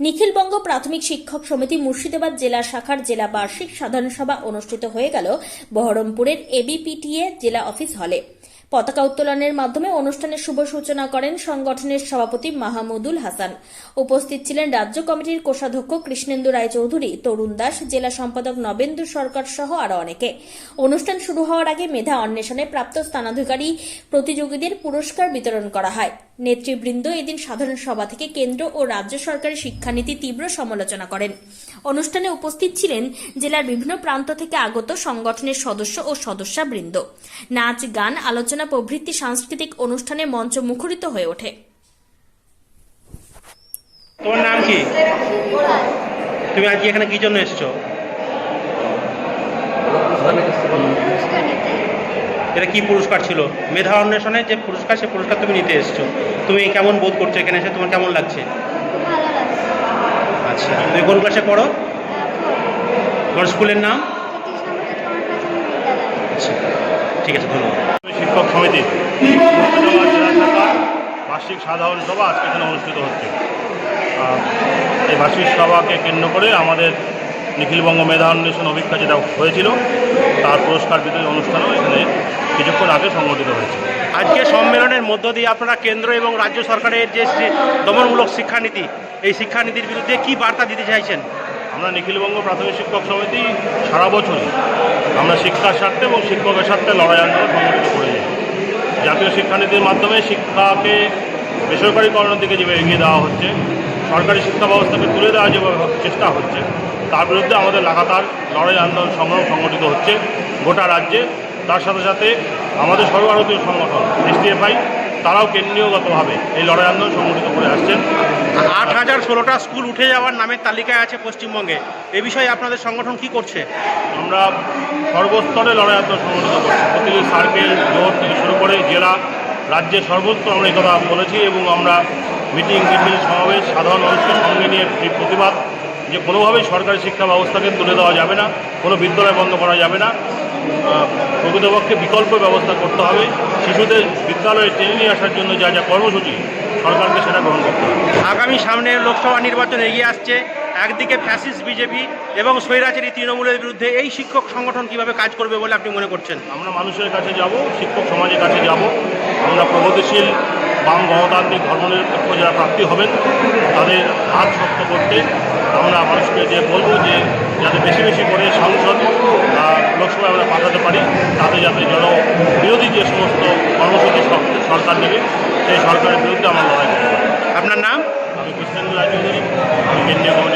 নিখিলবঙ্গ প্রাথমিক শিক্ষক সমিতি মুর্শিদাবাদ জেলা শাখার জেলা বার্ষিক সাধারণ সভা অনুষ্ঠিত হয়ে গেল বহরমপুরের এবিপিটিএ জেলা অফিস হলে। পতাকা উত্তোলনের মাধ্যমে অনুষ্ঠানের শুভ সূচনা করেন সংগঠনের সভাপতি মাহমুদুল হাসান। উপস্থিত ছিলেন রাজ্য কমিটির কোষাধ্যক্ষ কৃষ্ণেন্দু রায়চৌধুরী, তরুণ দাস, জেলা সম্পাদক নবেন্দু সরকার সহ আরও অনেকে। অনুষ্ঠান শুরু হওয়ার আগে মেধা অন্বেষণে প্রাপ্ত স্থানাধিকারী প্রতিযোগীদের পুরস্কার বিতরণ করা হয়। নেতৃবৃন্দ এদিন সাধারণ সভা থেকে কেন্দ্র ও রাজ্য সরকারের শিক্ষানীতি তীব্র সমালোচনা করেন। অনুষ্ঠানে উপস্থিত ছিলেন জেলার বিভিন্ন প্রান্ত থেকে আগত সংগঠনের সদস্য ও সদস্যবৃন্দ। নাচ, গান, আলোচনা প্রভৃতি সাংস্কৃতিক অনুষ্ঠানে মঞ্চ মুখরিত হয়ে ওঠে। তোমার নাম কি? তুমি আজকে এখানে কি জন্য এসেছ? এটা কি পুরস্কার ছিল? মেধা অন্বেষণে যে পুরস্কার সে পুরস্কার তুমি নিতে এসেছ। তুমি কেমন বোধ করছ এখানে এসে? তোমার কেমন লাগছে? লাগছে। আচ্ছা তুমি কোন ক্লাসে পড়ো। তোমার স্কুলের নাম আচ্ছা ঠিক আছে ধন্যবাদ। শিক্ষক সমিতি। বার্ষিক সাধারণ সভা আজকে এখানে অনুষ্ঠিত হচ্ছে। এই বার্ষিক সভাকে কেন্দ্র করে আমাদের নিখিলবঙ্গ মেধা অন্বেষণ অভিজ্ঞতা যেটা হয়েছিল তার পুরস্কার বিতরণ অনুষ্ঠানও এখানে কিছুক্ষণ আগে সংগঠিত হয়েছে। আজকে সম্মেলনের মধ্য দিয়ে আপনারা কেন্দ্র এবং রাজ্য সরকারের যে দমনমূলক শিক্ষানীতি এই শিক্ষানীতির বিরুদ্ধে কি বার্তা দিতে চাইছেন? আমরা নিখিলবঙ্গ প্রাথমিক শিক্ষক সমিতি সারা বছরই আমরা শিক্ষার স্বার্থে এবং শিক্ষকের স্বার্থে লড়াই আন্দোলন সংগঠিত করে যাই। জাতীয় শিক্ষানীতির মাধ্যমে শিক্ষাকে বেসরকারিকরণের দিকে যেভাবে এগিয়ে দেওয়া হচ্ছে, সরকারি শিক্ষা ব্যবস্থাকে তুলে দেওয়ার যেভাবে চেষ্টা হচ্ছে, তার বিরুদ্ধে আমাদের লাগাতার লড়াই আন্দোলন সংগ্রাম সংগঠিত হচ্ছে গোটা রাজ্যে। তার সাথে সাথে আমাদের সর্বভারতীয় সংগঠন এসডিএফআই তারাও কেন্দ্রীয়গতভাবে এই লড়াই আন্দোলন সংগঠিত করে আসছেন। ষোলোটা স্কুল উঠে যাওয়ার নামের তালিকায় আছে পশ্চিমবঙ্গে। এ বিষয়ে আপনাদের সংগঠন কি করছে? আমরা সর্বস্তরে লড়াই সংগঠিত করছি। প্রতিটি সার্কেল জোট থেকে শুরু করে জেলা রাজ্যের সর্বত্র আমরা কথা বলেছি এবং আমরা মিটিং মিছিল সমাবেশ, সাধারণ মানুষকে সঙ্গে নিয়ে প্রতিবাদ যে কোনোভাবেই সরকারি শিক্ষা ব্যবস্থাকে তুলে দেওয়া যাবে না, কোনো বিদ্যালয় বন্ধ করা যাবে না। প্রকৃতপক্ষে বিকল্প ব্যবস্থা করতে হবে। শিশুদের বিদ্যালয়ে টেনে নিয়ে আসার জন্য যা যা কর্মসূচি সরকারকে সেটা গ্রহণ করতে হবে। আগামী সামনে লোকসভা নির্বাচন এগিয়ে আসছে। একদিকে ফ্যাসিস বিজেপি এবং স্বৈরাচারী তৃণমূলের বিরুদ্ধে এই শিক্ষক সংগঠন কীভাবে কাজ করবে বলে আপনি মনে করছেন? আমরা মানুষের কাছে যাব, শিক্ষক সমাজের কাছে যাব। আমরা প্রগতিশীল বাম গণতান্ত্রিক ধর্মনিরপেক্ষ যারা প্রাপ্তি হবেন, তাদের হাত শক্ত করতে আমরা মানুষকে যে বলব যে যাতে বেশি বেশি করে সাংসদ লোকসভায় আমরা পাঠাতে পারি, তাতে যাতে জন বিরোধী যে সমস্ত কর্মসূচি সরকার নেবে, সেই সরকারের বিরুদ্ধে আমরা লড়াই আপনার নাম? আমি কমিটির